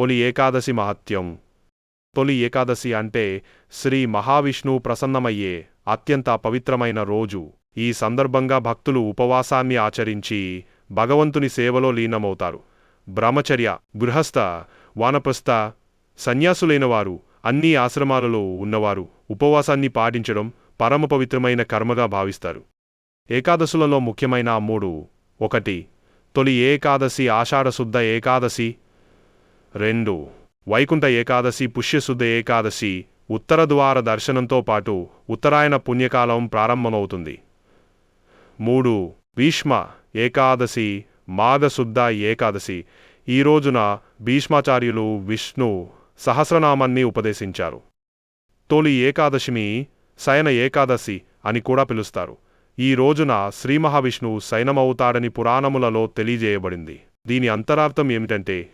తొలి ఏకాదశి మహత్యం. తొలి ఏకాదశి అంటే శ్రీ మహావిష్ణువు ప్రసన్నమయ్యే అత్యంత పవిత్రమైన రోజు. ఈ సందర్భంగా భక్తులు ఉపవాసాన్ని ఆచరించి భగవంతుని సేవలో లీనమవుతారు. బ్రహ్మచర్య గృహస్థ వానప్రస్థ సన్యాసులైనవారు అన్ని ఆశ్రమాలలో ఉన్నవారు ఉపవాసాన్ని పాటించడం పరమ పవిత్రమైన కర్మగా భావిస్తారు. ఏకాదశులలో ముఖ్యమైన మూడు. ఒకటి తొలి ఏకాదశి ఆషాఢశుద్ధ ఏకాదశి రెండు. వైకుంఠ ఏకాదశి పుష్యశుద్ధ ఏకాదశి ఉత్తర ద్వార దర్శనంతో పాటు ఉత్తరాయణ పుణ్యకాలం ప్రారంభమవుతుంది. మూడు. భీష్మ ఏకాదశి మాఘశుద్ధ ఏకాదశి. ఈ రోజున భీష్మాచార్యులు విష్ణు సహస్రనామాన్ని ఉపదేశించారు. తొలి ఏకాదశిని శయన ఏకాదశి అని కూడా పిలుస్తారు. ఈ రోజున శ్రీ మహావిష్ణువు శయనమవుతాడని పురాణములలో తెలియజేయబడింది. దీని అంతరార్థం ఏమిటంటే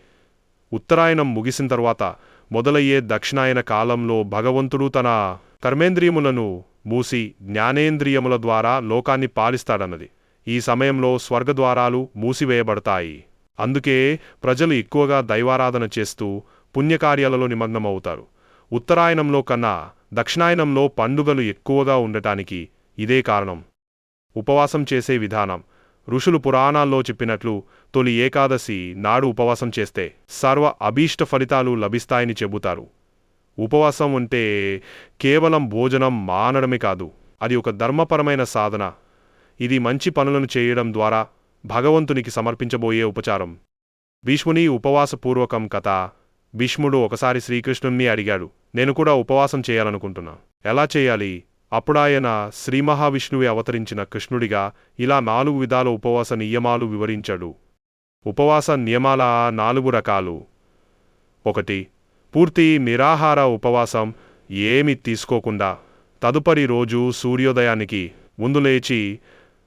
ఉత్తరాయణం ముగిసిన తర్వాత మొదలయ్యే దక్షిణాయన కాలంలో భగవంతుడు తన కర్మేంద్రియములను మూసి జ్ఞానేంద్రియముల ద్వారా లోకాన్ని పాలిస్తాడన్నది. ఈ సమయంలో స్వర్గద్వారాలు మూసివేయబడతాయి. అందుకే ప్రజలు ఎక్కువగా దైవారాధన చేస్తూ పుణ్యకార్యాలలో నిమగ్నమవుతారు. ఉత్తరాయణంలో కన్నా దక్షిణాయనంలో పండుగలు ఎక్కువగా ఉండటానికి ఇదే కారణం. ఉపవాసం చేసే విధానం. ఋషులు పురాణాల్లో చెప్పినట్లు తొలి ఏకాదశి నాడు ఉపవాసం చేస్తే సర్వ అభీష్ట ఫలితాలు లభిస్తాయని చెబుతారు. ఉపవాసం అంటే కేవలం భోజనం మానడమే కాదు అది ఒక ధర్మపరమైన సాధన. ఇది మంచి పనులను చేయడం ద్వారా భగవంతునికి సమర్పించబోయే ఉపచారం. భీష్ముని ఉపవాసపూర్వకం కథ భీష్ముడు ఒకసారి శ్రీకృష్ణుణ్ణి అడిగాడు. నేను కూడా ఉపవాసం చేయాలనుకుంటున్నా. ఎలా చేయాలి? అప్పుడాయన శ్రీ మహావిష్ణువే అవతరించిన కృష్ణుడిగా ఇలా నాలుగు విధాల ఉపవాస నియమాలు వివరించాడు. ఉపవాస నియమాల నాలుగు రకాలు. ఒకటి పూర్తి నిరాహార ఉపవాసం ఏమి తీసుకోకుండా తదుపరి రోజు సూర్యోదయానికి ముందు లేచి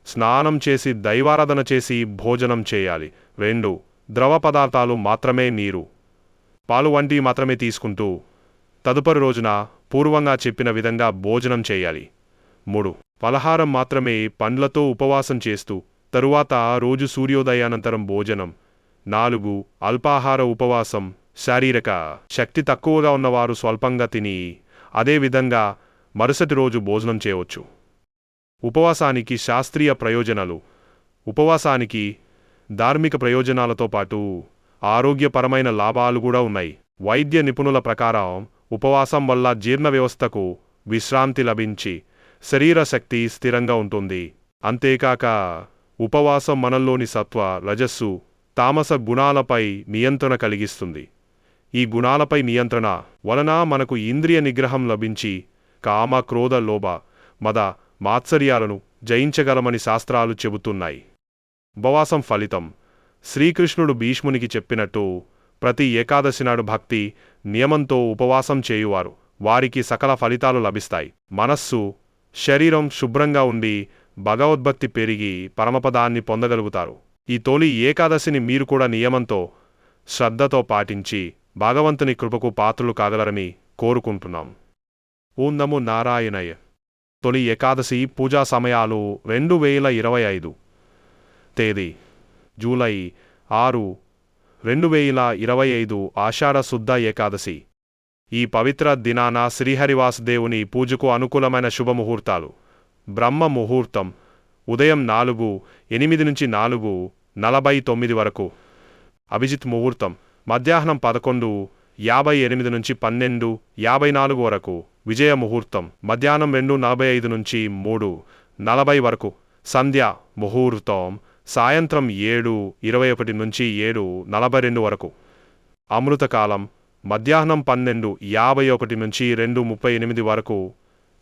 స్నానం చేసి దైవారాధన చేసి భోజనం చేయాలి. రెండు ద్రవ పదార్థాలు మాత్రమే నీరు. పాలు వంటివి మాత్రమే తీసుకుంటూ తదుపరి రోజున పూర్వంగా చెప్పిన విధంగా భోజనం చేయాలి. మూడు. పలహారం మాత్రమే పండ్లతో ఉపవాసం చేస్తూ తరువాత రోజు సూర్యోదయానంతరం భోజనం. నాలుగు. అల్పాహార ఉపవాసం శారీరక శక్తి తక్కువగా ఉన్నవారు స్వల్పంగా తిని అదేవిధంగా మరుసటి రోజు భోజనం చేయవచ్చు. ఉపవాసానికి శాస్త్రీయ ప్రయోజనాలు. ఉపవాసానికి ధార్మిక ప్రయోజనాలతో పాటు ఆరోగ్యపరమైన లాభాలు కూడా ఉన్నాయి. వైద్య నిపుణుల ప్రకారం ఉపవాసం వల్ల జీర్ణ వ్యవస్థకు విశ్రాంతి లభించి శరీర శక్తి స్థిరంగా ఉంటుంది. అంతేకాక ఉపవాసం మనల్లోని సత్వ రజస్సు తామస గుణాలపై నియంత్రణ కలిగిస్తుంది. ఈ గుణాలపై నియంత్రణ వలన మనకు ఇంద్రియ నిగ్రహం లభించి కామ క్రోధ లోభ మద మాత్సర్యాలను జయించగలమని శాస్త్రాలు చెబుతున్నాయి. ఉపవాసం ఫలితం శ్రీకృష్ణుడు భీష్మునికి చెప్పినట్టు ప్రతి ఏకాదశి నాడు భక్తి నియమంతో ఉపవాసం చేయువారు. వారికి సకల ఫలితాలు లభిస్తాయి. మనస్సు శరీరం శుభ్రంగా ఉండి భగవద్భక్తి పెరిగి పరమపదాన్ని పొందగలుగుతారు. ఈ తొలి ఏకాదశిని మీరు కూడా నియమంతో శ్రద్ధతో పాటించి భగవంతుని కృపకు పాత్రలు కాగలరని కోరుకుంటున్నాం. ఓం నారాయణయ్య తొలి ఏకాదశి పూజా సమయాలు రెండు వేల ఇరవై ఐదు. తేదీ జూలై ఆరు రెండు వేల ఇరవై ఐదు ఆషాఢ శుద్ధ ఏకాదశి. ఈ పవిత్ర దినాన శ్రీహరివాసుదేవుని పూజకు అనుకూలమైన శుభముహూర్తాలు. బ్రహ్మ ముహూర్తం ఉదయం నాలుగు ఎనిమిది నుంచి నాలుగు నలభై తొమ్మిది వరకు. అభిజిత్ ముహూర్తం మధ్యాహ్నం పదకొండు యాభై ఎనిమిది నుంచి పన్నెండు యాభై నాలుగు వరకు. విజయ ముహూర్తం మధ్యాహ్నం రెండు నలభై ఐదు నుంచి మూడు నలభై వరకు. సంధ్య ముహూర్తం. సాయంత్రం ఏడు ఇరవై ఒకటి నుంచి ఏడు నలభై రెండు వరకు. అమృతకాలం మధ్యాహ్నం పన్నెండు యాభై ఒకటి నుంచి రెండు ముప్పై ఎనిమిది వరకు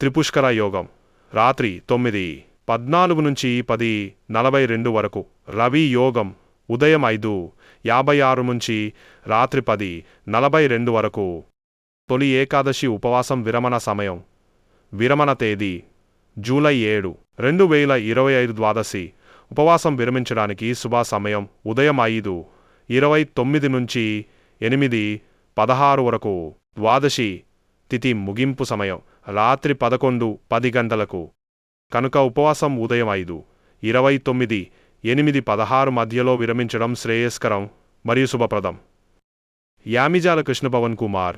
త్రిపుష్కర యోగం. రాత్రి తొమ్మిది పద్నాలుగు నుంచి పది నలభై రెండు వరకు రవి యోగం. ఉదయం ఐదు యాభై ఆరు నుంచి రాత్రి పది నలభై రెండు వరకు తొలి ఏకాదశి ఉపవాసం విరమణ సమయం. విరమణ తేదీ జూలై ఏడు రెండు వేల ఇరవై ఐదు ద్వాదశి. ఉపవాసం విరమించడానికి శుభ సమయం ఉదయం ఐదు ఇరవై తొమ్మిది నుంచి ఎనిమిది పదహారు వరకు ద్వాదశి తిథి ముగింపు సమయం రాత్రి పదకొండు పది గంటలకు. కనుక ఉపవాసం ఉదయం ఐదు ఇరవై తొమ్మిది ఎనిమిది పదహారు మధ్యలో విరమించడం శ్రేయస్కరం మరియు శుభప్రదం. యామిజాల కృష్ణపవన్ కుమార్